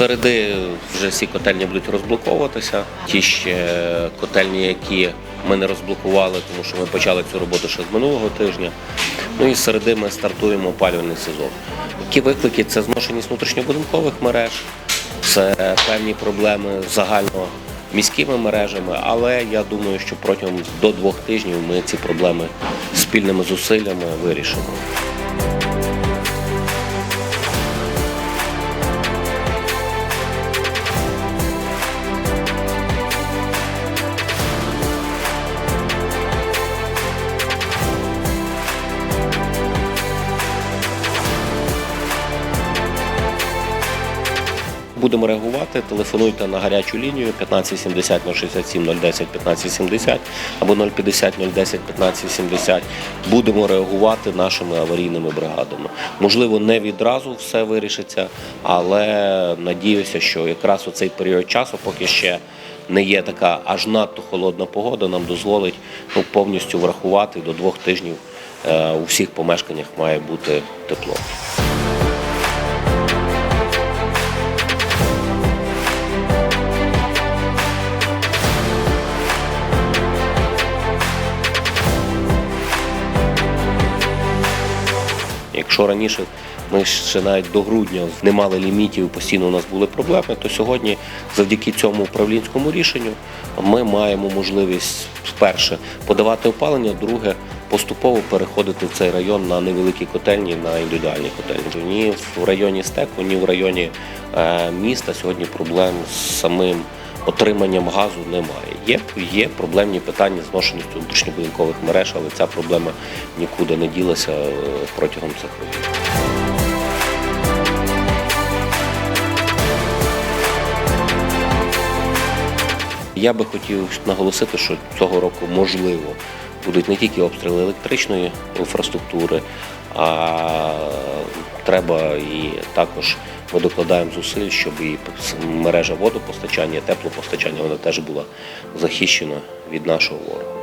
Середи вже всі котельні будуть розблоковуватися. Ті ще котельні, які ми не розблокували, тому що ми почали цю роботу ще з минулого тижня. Ну і середи ми стартуємо опалювальний сезон. Які виклики? Це зношеність внутрішньобудинкових мереж, це певні проблеми загально міськими мережами, але я думаю, що протягом до двох тижнів ми ці проблеми спільними зусиллями вирішимо. Будемо реагувати. Телефонуйте на гарячу лінію 1570 067 010 1570 або 050 010 1570. Будемо реагувати нашими аварійними бригадами. Можливо, не відразу все вирішиться, але надіюся, що якраз у цей період часу, поки ще не є така аж надто холодна погода, нам дозволить ну, повністю врахувати до двох тижнів е, у всіх помешканнях має бути тепло. Якщо раніше ми ще навіть до грудня не мали лімітів, постійно у нас були проблеми, то сьогодні, завдяки цьому управлінському рішенню, ми маємо можливість перше подавати опалення, друге поступово переходити в цей район на невеликі котельні, на індивідуальні котельні. Ні в районі стеку, ні в районі е, міста сьогодні проблем з самим отриманням газу немає. Є, є проблемні питання з зношеністю внутрішньобудинкових мереж, але ця проблема нікуди не ділася е, протягом цих років. Я би хотів наголосити, що цього року можливо будуть не тільки обстріли електричної інфраструктури, а треба і також ми докладаємо зусиль, щоб і мережа водопостачання, теплопостачання вона теж була захищена від нашого ворога.